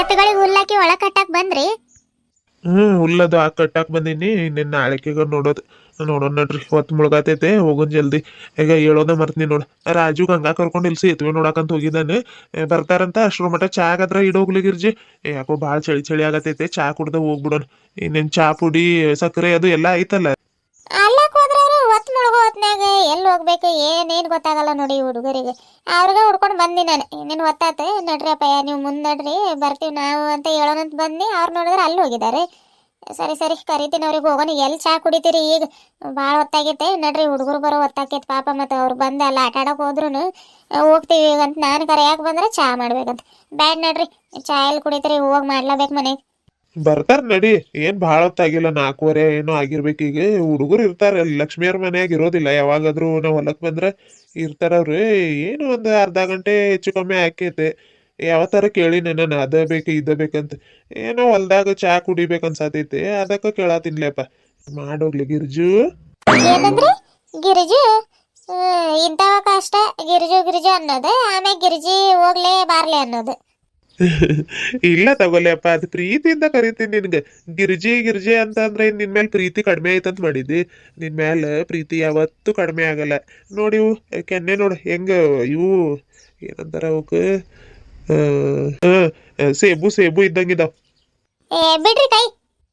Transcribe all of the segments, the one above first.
ಎತ್ತುಗಳಿಗೆ ಹುಲ್ಲಾಕಿ ಒಳ ಕಟ್ಟಾಕ್ ಬಂದ್ರಿ? ಹ್ಮ್, ಹುಲ್ಲದು ಆ ಕಟ್ಟಾಕ್ ಬಂದೀನಿ. ನಿನ್ನ ಅಳಕೆಗ ನೋಡೋದು ನೋಡೋಣ ನಡ್ರಿ ಹೊತ್ತು ಮುಳುಗಾತೈತೆ ಹೋಗೋಣ ಜಲ್ದಿ. ಈಗ ಹೇಳೋದ ಮರ್ತೀನಿ ನೋಡು. ರಾಜು ಗಂಗಾ ಕರ್ಕೊಂಡು ಇಲ್ಸಿ ಸೇತುವೆ ನೋಡಕಂತ ಹೋಗಿದ್ದಾನೆ. ಬರ್ತಾರಂತ, ಅಷ್ಟ್ರ ಮಟ್ಟ ಚಾಗಾದ್ರ ಇಡೋಗ್ಲಿ ಗಿರ್ಜಿ. ಯಾಕೋ ಭಾಳ ಚಳಿ ಚಳಿ ಆಗತೈತೆ, ಚಾ ಕುಡ್ದ ಹೋಗ್ಬಿಡೋಣ ಇನ್ನೇನ್ ಚಾ ಪುಡಿ, ಸಕ್ಕರೆ ಅದು ಎಲ್ಲ ಐತಲ್ಲ. ಅಲ್ಲಕ್ ಅವರು ಹೊತ್ತು ಮುಳುಗೋ ಹೊತ್ನ್ಯಾಗ ಎಲ್ಲಿ ಹೋಗ್ಬೇಕು, ಏನೇನು ಗೊತ್ತಾಗಲ್ಲ ನೋಡಿ ಹುಡುಗರಿಗೆ. ಅವ್ರಿಗೆ ಹುಡ್ಕೊಂಡು ಬಂದಿ ನಾನು. ಇನ್ನೇನು ಹೊತ್ತಾತ ನಡ್ರಿ ಅಪ್ಪಯ್ಯ, ನೀವು ಮುಂದೆ ನಡ್ರಿ, ಬರ್ತೀವಿ ನಾವು ಅಂತ ಹೇಳೋಣಂತ ಬಂದು, ಅವ್ರು ನೋಡಿದ್ರೆ ಅಲ್ಲಿ ಹೋಗಿದ್ದಾರೆ. ಸರಿ ಸರಿ, ಕರಿತೀನಿ ಅವ್ರಿಗೆ ಹೋಗೋಣ. ಎಲ್ಲಿ ಚಾ ಕುಡಿತೀರಿ ಈಗ? ಭಾಳ ಹೊತ್ತಾಗೈತೆ. ನಡ್ರಿ, ಹುಡುಗರು ಬರೋ ಹೊತ್ತಾಕೈತೆ ಪಾಪ ಮತ್ತು ಅವ್ರು ಬಂದು ಅಲ್ಲಿ ಆಟ ಆಡೋಕೆ ಹೋದ್ರೂ ಹೋಗ್ತೀವಿ ಈಗ ಅಂತ ನಾನು ಕರೆಯಾಕೆ ಬಂದ್ರೆ ಚಾ ಮಾಡ್ಬೇಕಂತ. ಬ್ಯಾಡ್ ನಡ್ರಿ, ಚಾ ಎಲ್ಲಿ ಕುಡಿತೀರಿ? ಹೋಗಿ ಮಾಡ್ಲೇಬೇಕು ಮನೆಗೆ. ಬರ್ತಾರ ನಡಿ ಏನ್ ಭಾಳ ಹೊತ್ತಾಗಿಲ್ಲ ನಾಲ್ಕೂವರೆ ಏನೋ ಆಗಿರ್ಬೇಕು ಈಗ. ಹುಡುಗರು ಇರ್ತಾರ ಲಕ್ಷ್ಮಿಯವ್ರ ಮನೆಯಾಗ ಇರೋದಿಲ್ಲ ಯಾವಾಗಾದ್ರೂ ನಾವು ಹೊಲಕ್ ಬಂದ್ರ ಇರ್ತಾರ ಅವ್ರು. ಏನು ಒಂದು ಅರ್ಧ ಗಂಟೆ ಹೆಚ್ಚು ಕಮ್ಮಿ ಆಕೈತೆ. ಯಾವತ್ತಾರ ಕೇಳಿ ನಾನು ಅದ ಬೇಕು ಇದ ಬೇಕಂತ ಏನೋ ಹೊಲ್ದಾಗ ಚಾ ಕುಡಿಬೇಕು ಅನ್ಸತೈತೆ ಅದಕ್ಕ ಕೇಳಾತಿನ್ಲೇಪ ಮಾಡೋಗ್ಲಿ ಗಿರ್ಜು. ಗಿರಿಜು? ಹ್ಮ್, ಅಷ್ಟೇ ಗಿರಿಜು ಗಿರಿಜು ಅನ್ನೋದು. ಆಮೇಲೆ ಗಿರಿಜಿ ಹೋಗ್ಲೇ ಬಾರ್ಲೆ ಅನ್ನೋದು. ಇಲ್ಲ ತಗೊಲೆಪ್ಪ ಅದು ಪ್ರೀತಿಯಿಂದ ಕರಿತೀನಿ ನಿನ್ಗೆ. ಗಿರ್ಜಿ ಗಿರ್ಜಿ ಅಂತ ಅಂದ್ರೆ ನಿನ್ ಮೇಲೆ ಪ್ರೀತಿ ಕಡಿಮೆ ಆಯ್ತಂತ ಮಾಡಿದ್ದಿ. ನಿನ್ ಮೇಲೆ ಪ್ರೀತಿ ಯಾವತ್ತೂ ಕಡಿಮೆ ಆಗಲ್ಲ. ನೋಡಿ ಇವು ಕೆನ್ನೆ ನೋಡು ಹೆಂಗ ಇವು ಏನಂತಾರ ಅವಕ್ಕೆ ಸೇಬು ಸೇಬು ಇದ್ದಂಗಿದಾವ್.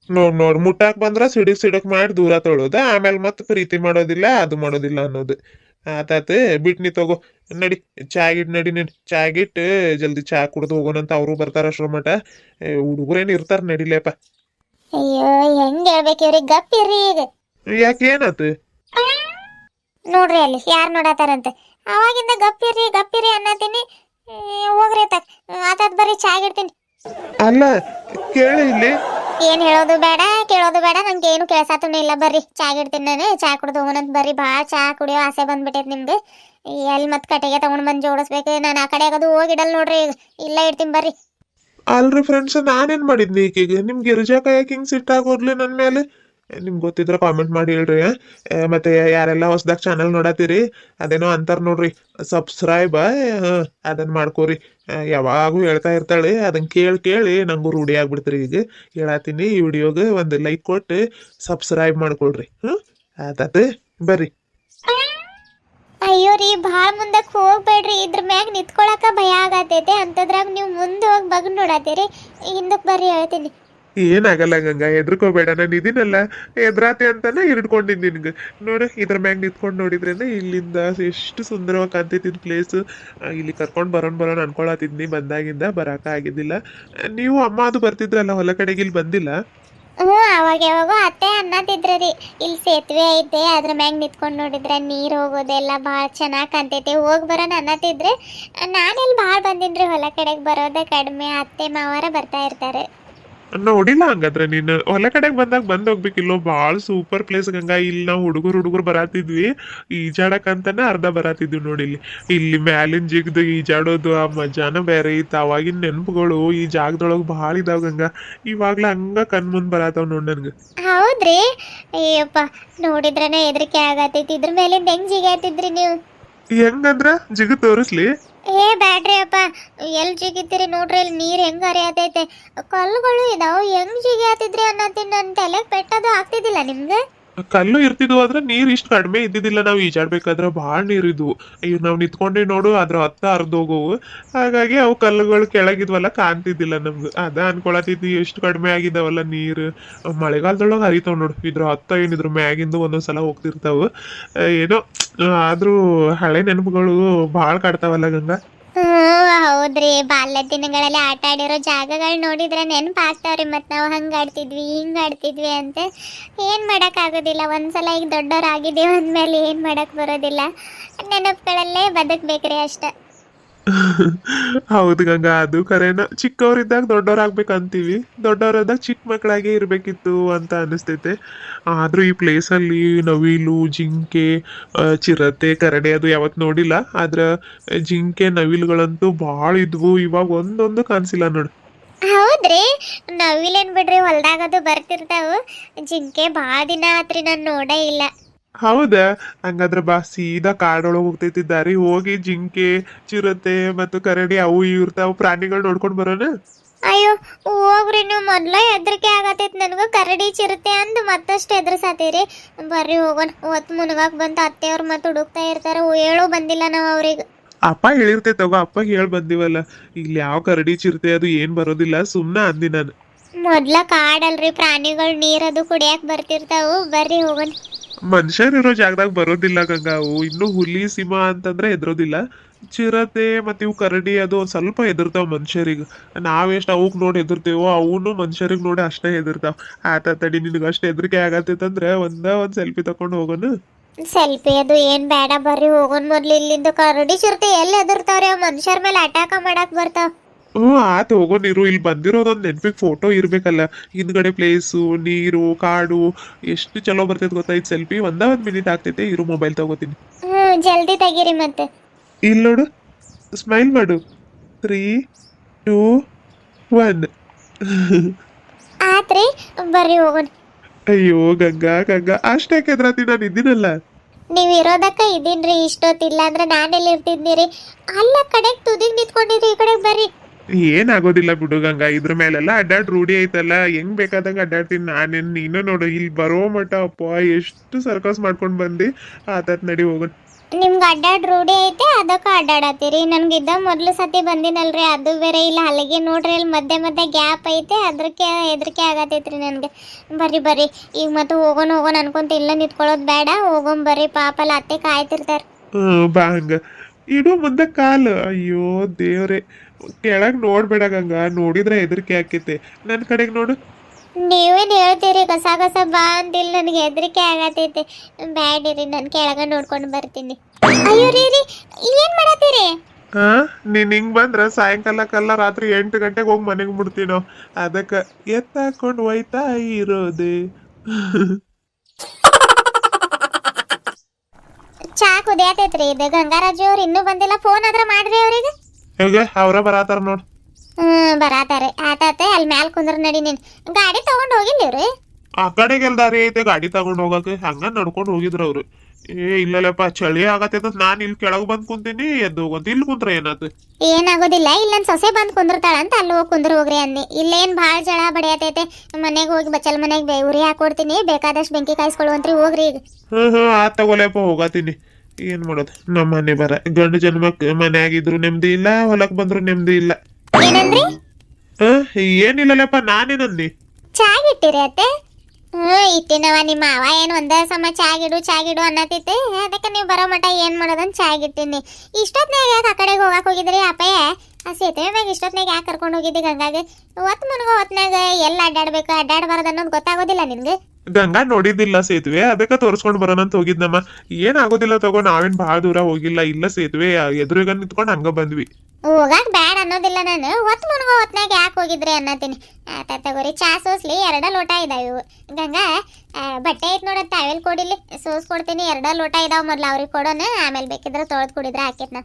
ನೋಡ್ ನೋಡ್ ಮುಟ್ಟಾಕ್ ಬಂದ್ರ ಸಿಡಿಕ್ ಸಿಡಕ್ ಮಾಡಿ ದೂರ ತೊಳೋದ. ಆಮೇಲೆ ಮತ್ತೆ ಪ್ರೀತಿ ಮಾಡೋದಿಲ್ಲ ಅದು ಮಾಡೋದಿಲ್ಲ ಅನ್ನೋದು. ಆತಾತ ಬಿಟ್ ನೀ ತಗೋ ನಡಿ ಚಾಗಿಟ್ ನಡಿ ನಡಿ ಚಾಗಿಟ್ ಜಲ್ದಿ ಚಾ ಕುಡ್ದು ಹೋಗೋಣಂತ ಅವರು ಬರ್ತಾರ ಅಷ್ಟರ ಮಟ ಹುಡುಗರೇನ್ ಇರ್ತಾರ ನಡಿಲೇಪ. ಅಯ್ಯೋ ಹೆಂಗ್ ಹೇಳ್ಬೇಕು ಇವ್ರಿಗೆ? ಗಪ್ಪಿರ್ರಿ ಈಗ. ಯಾಕೆ ಏನಾತು? ನೋಡ್ರಿ ಅಲ್ಲಿ ಯಾರ್ ನೋಡತಾರಂತ. ಅವಾಗಿಂದ ಗಪ್ಪಿರಿ ಗಪ್ಪಿರಿ ಅನ್ನತೀನಿ ಏ, ಹೋಗ್ರಿ ತಕ್ ಆತಾತ್ ಬರ್ರಿ ಚಾಗಿಡ್ತೀನಿ. ಅಲ್ಲ ಕೇಳಿ ಇಲ್ಲಿ. ಏನ್ ಹೇಳೋದು ಬೇಡ, ಕೇಳೋದು ಬೇಡ ನಂಗೆ ಏನು ಕೇಳ್ಸಾತೂ ಇಲ್ಲ. ಬರ್ರಿ ಚಾಗಿಡ್ತೀನಿ ನಾನು. ಚಾ ಕುಡ್ದು ಹೋಗೋಣಂತ ಬರ್ರಿ. ಭಾಳ ಚಾ ಕುಡಿಯೋ ಆಸೆ ಬಂದ್ಬಿಟ್ಟೈತೆ ನಿಮ್ದು. ಎಲ್ಲಿ ಮತ್ತೆ ಕಟ್ಟಿಗೆ ತಗೊಂಡ್ ಬಂದು ಜೋಡಿಸ್ಬೇಕು. ನಾನು ಆ ಕಡೆ ಆಗೋದು ಹೋಗಿಡಲ್ ನೋಡ್ರಿ. ಇಲ್ಲ ಇಡ್ತೀನಿ ಬರ್ರಿ. ಅಲ್ರಿ ಫ್ರೆಂಡ್ಸ್ ನಾನೇನ್ ಮಾಡಿದ್ನಿ ಈಕೆಗೆ? ನಿಮ್ ಗಿರಿಜಾ ಯಾಕೆ ಹಿಂಗ್ ಸಿಟ್ಟಾಗೋದ್ಲಿ ನನ್ ಮೇಲೆ? ನಿಮ್ಗೆ ಗೊತ್ತಿದ್ರೆ ಕಾಮೆಂಟ್ ಮಾಡಿ ಹೇಳ್ರಿ ಮತ್ತೆ ಯಾರೆಲ್ಲ ಹೊಸ್ದಾಗ ಚಾನಲ್ ನೋಡತ್ತೀರಿ, ಅದೇನೋ ಅಂತಾರ ನೋಡ್ರಿ ಸಬ್ಸ್ಕ್ರೈಬ್ ಅದನ್ನ ಮಾಡ್ಕೋರಿ. ಯಾವಾಗೂ ಹೇಳ್ತಾ ಇರ್ತಾಳೆ ಅದನ್ನ ಕೇಳಿ ಕೇಳಿ ನಂಗೂ ರೂಢಿ ಆಗ್ಬಿಡ್ತೀರಿ ಈಗ. ಹೇಳತ್ತೀನಿ, ಈ ವಿಡಿಯೋಗೆ ಒಂದು ಲೈಕ್ ಕೊಟ್ಟು ಸಬ್ಸ್ಕ್ರೈಬ್ ಮಾಡ್ಕೊಳ್ರಿ ಹ್ಞೂ ಆತಾತ, ಬರ್ರಿ. ಅಯ್ಯೋ ರೀ, ಭಾಳ ಮುಂದಕ್ಕೆ ಹೋಗ್ಬೇಡ್ರಿ, ಇದ್ರ ಮ್ಯಾಗ ನಿಂತ್ಕೊಳಕ ಭಯ ಆಗತೈತೆ, ಅಂತದ್ರಾಗ ನೀವು ಮುಂದೆ ಹೋಗಿ ಬಗ್ ನೋಡತ್ತೀರಿ. ಹಿಂದಕ್ಕೆ ಬರ್ರಿ, ಹೇಳ್ತೀನಿ. ಏನಾಗಲ್ಲ ಗಂಗಾ, ಹೆದರ್ಕೋಬೇಡ, ನಾನು ಇದೀನಲ್ಲ. ಎದ್ರಾತೆ ಅಂತಾನೆ ಹಿಡ್ಕೊಂಡಿದ್ ನಿನ್ಗೆ. ನೋಡು, ಇದ್ರ ಮ್ಯಾಗ ನಿಂತ್ಕೊಂಡು ನೋಡಿದ್ರೆ ಇಲ್ಲಿಂದ ಎಷ್ಟು ಸುಂದರವಾಗಿ ಕಾಣ್ತೈತಿ ಪ್ಲೇಸ್ ಇಲ್ಲಿ ಕರ್ಕೊಂಡು ಬರೋಣ ಬರೋಣ ಅನ್ಕೊಳತಿದ್ನಿ ಬಂದಾಗಿಂದ ಬರಾಕ ಆಗಿದ್ದಿಲ್ಲ. ನೀವು ಅಮ್ಮ ಅದು ಬರ್ತಿದ್ರಲ್ಲ, ಹೊಲ ಕಡೆಗೆ ಇಲ್ಲಿ ಬಂದಿಲ್ಲ? ಹ್ಞೂ, ಅವಾಗ ಯಾವಾಗೋ ಅತ್ತೆ ಅನ್ನತಿದ್ರ ರೀ. ಇಲ್ಲಿ ಸೇತುವೆ ಐತೆ, ಅದ್ರ ಮ್ಯಾಗ ನಿಂತ್ಕೊಂಡು ನೋಡಿದ್ರೆ ನೀರು ಹೋಗೋದೆಲ್ಲ ಭಾಳ ಚೆನ್ನಾಗಿ ಕಾಣ್ತೈತೆ. ಹೋಗಿ ಬರೋಣ ಅನ್ನತಿದ್ರೆ ಇಲ್ಲಿ ಭಾಳ ಬಂದಿನ್ರಿ, ಹೊಲ ಕಡೆಗೆ ಬರೋದೇ ಕಡಿಮೆ. ಅತ್ತೆ ಮಾವಾರ ಬರ್ತಾ ಇರ್ತಾರೆ. ನೋಡಿಲ್ಲ ಹಂಗಾದ್ರೆ ನೀನು. ಹೊಲ ಕಡೆಗೆ ಬಂದಾಗ ಬಂದ್ ಹೋಗ್ಬೇಕಿಲ್ಲೋ ಭಾಳ ಸೂಪರ್ ಪ್ಲೇಸ್ ಗಂಗಾ. ಇಲ್ಲಿ ನಾವು ಹುಡುಗರು ಹುಡುಗರು ಬರಾತಿದ್ವಿ. ಈಜಾಡಕ್ ಅಂತಾನೆ ಅರ್ಧ ಬರಾತಿದ್ವಿ ನೋಡಿ ಇಲ್ಲಿ ಇಲ್ಲಿ ಮ್ಯಾಲಿನ ಜಿಗ್ದು ಈಜಾಡೋದು ಆ ಮಜಾನ ಬೇರೆ ಇತ್ತು. ಅವಾಗಿನ ನೆನಪುಗಳು ಈ ಜಾಗದೊಳಗೆ ಭಾಳ ಇದಾವ ಗಂಗಾ. ಇವಾಗ್ಲೇ ಹಂಗ ಕಣ್ ಮುಂದ್ ಬರಾತಾವ್ ನೋಡ್ ನನ್ಗೆ. ಹೌದ್ರಿ? ಅಯ್ಯಪ್ಪ ನೋಡಿದ್ರೇನೆ ಹೆದರಿಕೆ ಆಗತೈತಿ. ಇದ್ರ ಮೇಲಿಂದ ಹೆಂಗ್ ಜಿಗಾತಿದ್ರಿ ನೀವು? ಹೆಂಗಂದ್ರ? ಜಿಗು ತೋರಿಸ್ಲಿ. ಏ, ಬ್ಯಾಡ್ರಿ ಅಪ್ಪ. ಎಲ್ಲಿ ಜಿಗಿತೀರಿ ನೋಡ್ರಿ ಇಲ್ಲಿ ನೀರು ಹೆಂಗ್ ಹರಿಯತೈತೆ. ಕಲ್ಲುಗಳು ಇದಾವ, ಹೆಂಗ್ ಹತ್ತಿದ್ರಿ ಅನ್ನತ್ತೀನಿ ನನ್ನ ತಲೆಗೆ ಪೆಟ್ಟದು ಆಗ್ತಿದ್ದಿಲ್ಲ ನಿಮ್ಗೆ? ಕಲ್ಲು ಇರ್ತಿದ್ವು ಆದ್ರೆ ನೀರ್ ಇಷ್ಟು ಕಡಿಮೆ ಇದ್ದಿದ್ದಿಲ್ಲ. ನಾವು ಈಜಾಡ್ಬೇಕಾದ್ರೆ ಭಾಳ ನೀರ್ ಇದ್ವು. ಈಗ ನಾವು ನಿಂತ್ಕೊಂಡಿ ನೋಡು ಅದ್ರ ಹತ್ತ ಅರ್ಧ ಹೋಗೋವು ಹಾಗಾಗಿ ಅವು ಕಲ್ಲುಗಳು ಕೆಳಗಿದ್ವಲ್ಲ, ಕಾಣ್ತಿದ್ದಿಲ್ಲ ನಮ್ಗೆ. ಅದ ಅನ್ಕೊಳತಿದ್ವಿ ಎಷ್ಟು ಕಡಿಮೆ ಆಗಿದಾವಲ್ಲ ನೀರು. ಮಳೆಗಾಲದೊಳಗೆ ಹರಿತಾವ್ ನೋಡು. ಇದ್ರ ಹತ್ತ ಏನಿದ್ರ ಮ್ಯಾಗಿಂದು ಒಂದೊಂದ್ಸಲ ಹೋಗ್ತಿರ್ತಾವ. ಏನೋ, ಆದ್ರೂ ಹಳೆ ನೆನಪುಗಳು ಭಾಳ ಕಾಡ್ತಾವಲ್ಲ ಗಂಗಾ. ಹೌದ್ರಿ, ಬಾಲ್ಯ ದಿನಗಳಲ್ಲಿ ಆಟ ಆಡಿರೋ ಜಾಗಗಳು ನೋಡಿದ್ರೆ ನೆನಪಾಗ್ತಾವ್ರಿ ಮತ್ ನಾವು ಹಂಗೆ ಆಡ್ತಿದ್ವಿ, ಹಿಂಗ್ ಆಡ್ತಿದ್ವಿ ಅಂತ. ಏನ್ ಮಾಡಕ್ ಆಗೋದಿಲ್ಲ, ಒಂದ್ಸಲ ಈಗ ದೊಡ್ಡವರಾಗಿದ್ದೀವಿ ಅಂದ್ಮೇಲೆ ಏನು ಮಾಡಕ್ ಬರೋದಿಲ್ಲ. ನೆನಪುಗಳಲ್ಲೇ ಬದುಕಬೇಕ್ರಿ ಅಷ್ಟ. ಹೌದು ಗಂಗಾ, ಅದು ಕರೆನ ಚಿಕ್ಕವರಿದ್ದಾಗ ದೊಡ್ಡವರಾಗ್ಬೇಕಂತೀವಿ. ದೊಡ್ಡವರಾದಾಗ ಚಿಕ್ಕ ಮಕ್ಕಳಾಗೆ ಇರಬೇಕಿತ್ತು ಅಂತ ಅನಿಸ್ತೈತೆ. ಆದ್ರೂ ಈ ಪ್ಲೇಸಲ್ಲಿ ನವಿಲು, ಜಿಂಕೆ ಚಿರತೆ, ಕರಡೆ ಅದು ಯಾವತ್ತು ನೋಡಿಲ್ಲ. ಆದ್ರೆ ಜಿಂಕೆ, ನವಿಲುಗಳಂತೂ ಭಾಳ ಇದ್ವು. ಇವಾಗ ಒಂದೊಂದು ಕಾಣಿಸಿಲ್ಲ ನೋಡು. ಹೌದ್ರಿ. ನವಿಲೇನ್ ಬಿಡ್ರಿ, ಹೊಲ್ದಾಗದು ಬರ್ತಿರ್ತಾವು. ಜಿಂಕೆ ಭಾಳ ದಿನ ಆತ್ರಿ ನಾನು ನೋಡೇ ಇಲ್ಲ. ಹೌದಾ? ಹಂಗಾದ್ರೆ ಬಾ ಸೀದಾ ಕಾಡೊಳಗೆ ಹೋಗ್ತೈತಿ ದಾರಿ ಹೋಗಿ ಜಿಂಕೆ ಚಿರತೆ ಮತ್ತು ಕರಡಿ ಅವು ಇರ್ತಾವ ಪ್ರಾಣಿಗಳು ನೋಡ್ಕೊಂಡು ಬರೋಣ ಅಯ್ಯೋ ಹೋಗ್ರಿ ನೀವು. ಮೊದ್ಲ ಹೆದರಿಕೆ ಆಗತೈತಿ ನನಗೂ. ಕರಡಿ ಚಿರತೆ ಅಂದು ಮತ್ತಷ್ಟು ಹೆದರ್ಸಾತೀರಿ. ಬರ್ರಿ ಹೋಗೋಣ. ಹೊತ್ತು ಮುನ್ಗಾಕ್ ಬಂತ ಅತ್ತೆಯವ್ರು ಮತ್ತೆ ಹುಡುಕ್ತಾ ಇರ್ತಾರ. ಹೇಳು ಬಂದಿಲ್ಲ ನಾವು ಅವ್ರಿಗೆ. ಅಪ್ಪ ಹೇಳಿರ್ತೈತೆ ತಗೋ. ಅಪ್ಪ ಹೇಳಿ ಬಂದಿವಲ್ಲ. ಇಲ್ಲಿ ಯಾವ ಕರಡಿ ಚಿರತೆ ಅದು ಏನ್ ಬರೋದಿಲ್ಲ. ಸುಮ್ಮನೆ ಅಂದಿ ನಾನು. ಮೊದ್ಲ ಕಾಡಲ್ರಿ. ಪ್ರಾಣಿಗಳು ನೀರದು ಕುಡಿಯಕ್ ಬರ್ತಿರ್ತಾವು. ಬರ್ರಿ ಹೋಗೋಣ. ಮನುಷ್ಯರಿರೋ ಜಾಗದಾಗ ಬರೋದಿಲ್ಲ ಗಂಗಾ. ಅವು ಇನ್ನು ಹುಲಿ, ಸಿಂಹ ಅಂತಂದ್ರೆ ಎದ್ರೋದಿಲ್ಲ ಚಿರತೆ ಮತ್ತೆ ಇವು ಕರಡಿ ಅದು ಒಂದ್ ಸ್ವಲ್ಪ ಹೆದರ್ತಾವ ಮನುಷ್ಯರಿಗೆ. ನಾವೆಷ್ಟು ಅವಕ್ ನೋಡಿ ಹೆದರ್ತೇವೋ ಅವನು ಮನುಷ್ಯರಿಗೆ ನೋಡಿ ಅಷ್ಟೇ ಹೆದರ್ತಾವ. ಆತ ತಡಿ, ನಿನಗೆ ಅಷ್ಟು ಹೆದರಿಕೆ ಆಗತ್ತಂದ್ರೆ ಒಂದ ಒಂದ್ ಸೆಲ್ಫಿ ತಕೊಂಡು ಹೋಗೋಣ. ಸೆಲ್ಫಿ ಅದು ಏನ್ ಬೇಡ ಬರ್ರಿ ಹೋಗೋನ್ ಮೊದ್ಲು ಇಲ್ಲಿಂದ ಕರಡಿ, ಚಿರತೆ ಎಲ್ಲಿ ಎದುರ್ತಾವ್ರಿ ಮನುಷ್ಯರ ಮೇಲೆ ಅಟ್ಯಾಕ ಮಾಡಕ್ ಬರ್ತಾವ. ಹ್ಞೂ ಆತು ಹೋಗೋನಿರು ಇಲ್ಲಿ ಬಂದಿರೋದೊಂದು ನೆನ್ಪಿಗೆ ಫೋಟೋ ಇರಬೇಕಲ್ಲ. ಹಿಂದ್ಗಡೆ ಪ್ಲೇಸು ನೀರು ಕಾಡು ಎಷ್ಟು ಚಲೋ ಬರ್ತೈತೆ ಗೊತ್ತಾಯ್ತು ಸೆಲ್ಫಿ ಒಂದ ಒಂದ್ ಮಿನಿಟ್ ಆಗ್ತೈತೆ. ಇರು ಮೊಬೈಲ್ ತಗೋತೀನಿ. ಜಲ್ದಿ ತೆಗೀರಿ ಮತ್ತೆ. ಇಲ್ಲಿ ನೋಡು. ಸ್ಮೈಲ್ ಮಾಡು. ತ್ರೀ ಟೂ ಒನ್ ಆತ್ರಿ ಬರ್ರಿ ಹೋಗೋಣ. ಅಯ್ಯೋ ಗಂಗಾ ಗಂಗಾ. ಅಷ್ಟೇ ಕೆದ್ರಾತಿ ನಾನು ಇದ್ದೀನಲ್ಲ. ನೀವ್ ಇರೋದಕ್ಕ ಇದೀನ್ರಿ ಇಷ್ಟೊತ್ತಿಲ್ಲ ಅಂದ್ರೆ ನಾನೆಲ್ಲಿ ಇರ್ತಿದ್ದೀರಿ ಅಲ್ಲ ಕಡೆಗೆ ತುದಿಗ್ ನಿಂತ್ಕೊಂಡಿರಿ ಈ ಕಡೆ ಬರ್ರಿ. ಏನಾಗೋದಿಲ್ಲ ಬಿಡು ಗಂಗಾ. ಇದ್ರ ಮೇಲೆಲ್ಲ ಅಡ್ಡಾಡ್ ರೂಢಿ ಐತಲ್ಲ. ಹೆಂಗ್ ಬೇಕಾದಂಗ ಅಡ್ಡಾಡ್ತೀನಿ ನಾನೇನ್ ನೀನು ನೋಡು ಇಲ್ಲಿ ಬರೋ ಮಟ್ಟ ಅಪ್ಪ ಎಷ್ಟು ಸರ್ಕಸ್ ಮಾಡ್ಕೊಂಡ್ ಬಂದಿ ಆತತ್ ನಡಿ ಹೋಗೋಣ ನಿಮ್ಗೆ ಅಡ್ಡಾಡ್ ರೂಢಿ ಐತೆ ಅದಕ್ಕ ಅಡ್ಡಾಡತ್ತೀರಿ. ನನ್ಗಿದ್ದ ಮೊದ್ಲು ಸತಿ ಬಂದಿನಲ್ರಿ ಅದು ಬೇರೆ ಇಲ್ಲ. ಅಲ್ಲಿಗೆ ನೋಡ್ರಿ ಅಲ್ಲಿ ಮಧ್ಯೆ ಮಧ್ಯೆ ಗ್ಯಾಪ್ ಐತೆ ಅದ್ರಕ್ಕೆ ಹೆದರಿಕೆ ಆಗತೈತ್ರಿ ನನಗೆ. ಬರ್ರಿ ಬರ್ರಿ. ಈಗ ಮತ್ತೆ ಹೋಗೋಣ ಹೋಗೋಣ ಅನ್ಕೊಂತ ಇಲ್ಲ ನಿಂತ್ಕೊಳ್ಳೋದು ಬೇಡ. ಹೋಗೋಣ ಬರ್ರಿ ಪಾಪ ಅಲ್ಲಿ ಅತ್ತೆ ಕಾಯ್ತಿರ್ತಾರೆ. ಬಾ ಹಂಗ. ಇಡು ಮುಂದೆ ಕಾಲು. ಅಯ್ಯೋ ದೇವ್ರೆ. ಕೆಳಗ್ ನೋಡ್ಬೇಡ ಗಂಗ. ನೋಡಿದ್ರೆ ಹೆದರಿಕೆ ಆಕೈತೆ. ನನ್ನ ಕಡೆಗೆ ನೋಡು. ನೀವೇನ್ ಹೇಳ್ತೀರಿ? ಕಸ ಕಸ ಬಾ ಅಂದಿಲ್ಲ ನನಗೆ ಹೆದರಿಕೆ ಆಗತೈತೆ. ಬ್ಯಾಡಿರಿ ನನ್ನ ಕೆಳಗ ನೋಡ್ಕೊಂಡು ಬರ್ತೀನಿ. ಅಯ್ಯೋ ರೀ ರೀ. ಏನ್ ಮಾಡತ್ತೀರಿ? ಹಾ? ನೀನ್ ಹಿಂಗ್ ಬಂದ್ರ ಕಲ್ಲ ರಾತ್ರಿ ಎಂಟು ಗಂಟೆಗೆ ಹೋಗಿ ಮನೆಗೆ ಮುಡ್ತೀನೋ ಅದಕ್ಕೆ ಎತ್ತಾಕೊಂಡು ಹೋಯ್ತಾ ಇರೋದೆ ಚಾ ಕುದಿಯತೈತ್ರಿ ಇದು ಗಂಗಾರಾಜು ಅವ್ರು ಇನ್ನೂ ಬಂದಿಲ್ಲ ಫೋನ್ ಆದ್ರ ಮಾಡ್ರಿ ಅವ್ರಿಗೆ. ಹೇಗೆ? ಅವರ ಬರಾತಾರ ನೋಡ್. ಹ್ಮ್ ಬರಾತಾರೆ ಆತಾತೆ ಅಲ್ಲಿ ಮ್ಯಾಲ್ ಕುಂದ್ರ ನಡಿ ನೀನ್. ಗಾಡಿ ತಗೊಂಡ್ ಹೋಗಿಲ್ಲ ಇವ್ರು? ಆ ಕಡೆ ದಾರಿ ಐತೆ ಗಾಡಿ ತಗೊಂಡ್ ಹೋಗಕ್ಕೆ ಹಂಗ ನಡ್ಕೊಂಡ್ ಹೋಗಿದ್ರು ಅವ್ರು. ಏ ಇಲ್ಲಲ್ಲಪ್ಪ ಚಳಿ ಆಗತ್ತೈತ ನಾನ್ ಇಲ್ಲಿ ಕೆಳಗ್ ಬಂದ್ ಕುಂತೀನಿ ಎದ್ದು ಹೋಗಂತ ಇಲ್ಲಿ ಕುಂತ್ರ ಏನಾತು? ಏನಾಗೋದಿಲ್ಲ ಇಲ್ಲ ನನ್ ಸೊಸೆ ಬಂದ್ ಕುಂದಿರ್ತಾಳ ಅಂತ ಅಲ್ಲಿ ಹೋಗಿ ಕುಂದ್ರ ಹೋಗ್ರಿ ಅನ್ನಿ. ಇಲ್ಲೇನ್ ಭಾಳ ಜಳ ಬಡಿಯತೈತೆ. ಮನೆಗೆ ಹೋಗಿ ಬಚ್ಚಲ್ ಮನೆಗೆ ಉರಿ ಹಾಕೊಡ್ತೀನಿ ಬೇಕಾದಷ್ಟು ಬೆಂಕಿ ಕಾಯಿಸ್ಕೊಳ್ಳುವಂತ್ರಿ ಹೋಗ್ರಿ ಈಗ. ಹ್ಮ್ ಹ್ಮ್ ಆತ್ ತಗೋಲಪ್ಪ ಹೋಗತೀನಿ. ಏನ್ ಮಾಡೋದು? ನಮ್ಮ ಮನೆ ಬರ. ಗಂಡು ಜನ್ಮಕ್ ಮನ್ಯಾಗಿದ್ರು ನೆಮ್ಮದಿ ಇಲ್ಲ ಹೊಲಕ್ ಬಂದ್ರು ನೆಮ್ಮದಿ ಇಲ್ಲ. ಏನಂದ್ರಿ? ಹ ಏನಿಲ್ಲಲ್ಲಪ್ಪ ನಾನೇನಂದಿ ಚಾಗಿಟ್ಟಿರಿ ಅತ್ತೆ? ಹ್ಞೂ ಇಟ್ಟಿನವ ನಿಮ್ಮ ಅವ ಏನ್ ಒಂದೇ ಸಮ ಚಾಗಿಡು ಚಾಗಿಡು ಅನ್ನತಿತ್ತೆ? ಅದಕ್ಕೆ ನೀವು ಬರೋ ಮಟ ಏನ್ ಮಾಡೋದಂತ ಚಾಗಿಟ್ಟಿನಿ ಇಷ್ಟೊತ್ನಾಗ ಯಾಕೆ ಆ ಕಡೆಗೆ ಹೋಗಕ್ ಹೋಗಿದ್ರಿ ಅಪ್ಪಯ್ಯ? ಆ ಸೇತುವೆ ಮ್ಯಾಗ ಇಷ್ಟೊತ್ನಾಗ ಯಾಕೆ ಕರ್ಕೊಂಡು ಹೋಗಿದ್ದಿ ಗಂಗಾಗೆ? ಒತ್ ಮುನ್ಗೋ ಹೊತ್ನಾಗ ಎಲ್ಲ ಅಡ್ಡಾಡ್ಬೇಕು ಅಡ್ಡಾಡಬಾರ್ದು ಅನ್ನೋದು ಗೊತ್ತಾಗೋದಿಲ್ಲ ನಿನ್ಗೆ? ಗಂಗಾ ನೋಡಿದ್ದಿಲ್ಲ ಸೇತುವೆ, ಅದಕ್ಕೆ ತೋರಿಸ್ಕೊಂಡು ಬರೋಣ ಅಂತ ಹೋಗಿದ್ನಮ್ಮ. ಏನಾಗೋದಿಲ್ಲ ತಗೋ, ನಾವೇನ್ ಬಹಳ ದೂರ ಹೋಗಿಲ್ಲ, ಇಲ್ಲ ಸೇತುವೆ ಎದುರುಗ ನಿಂತ್ಕೊಂಡು ಹಂಗ ಬಂದ್ವಿ. ಹೋಗಾಕ್ ಬ್ಯಾಡ ಅನ್ನೋದಿಲ್ಲ ನಾನು. ಹೊತ್ತು ಮುನ್ಗೋ ಹೊತ್ನಾಗ ಯಾಕೆ ಹೋಗಿದ್ರಿ ಅನ್ನತೀನಿ ಆತ ತಗೋರಿ, ಚಾ ಸೋಸ್ಲಿ ಎರಡ ಲೋಟ ಇದಾವೆ ಇವು. ಗಂಗಾ ಬಟ್ಟೆ ಐತ್ ನೋಡ ತಾವೆಲ್ ಕೊಡಿಲಿ ಸೋಸ್ ಕೊಡ್ತೀನಿ ಎರಡ ಲೋಟ ಇದಾವ ಮೊದ್ಲು ಅವ್ರಿಗೆ ಕೊಡೋಣ ಆಮೇಲೆ ಬೇಕಿದ್ರೆ ತೊಳೆದು ಕುಡಿದ್ರೆ ಆಕೇತ್ ನಾ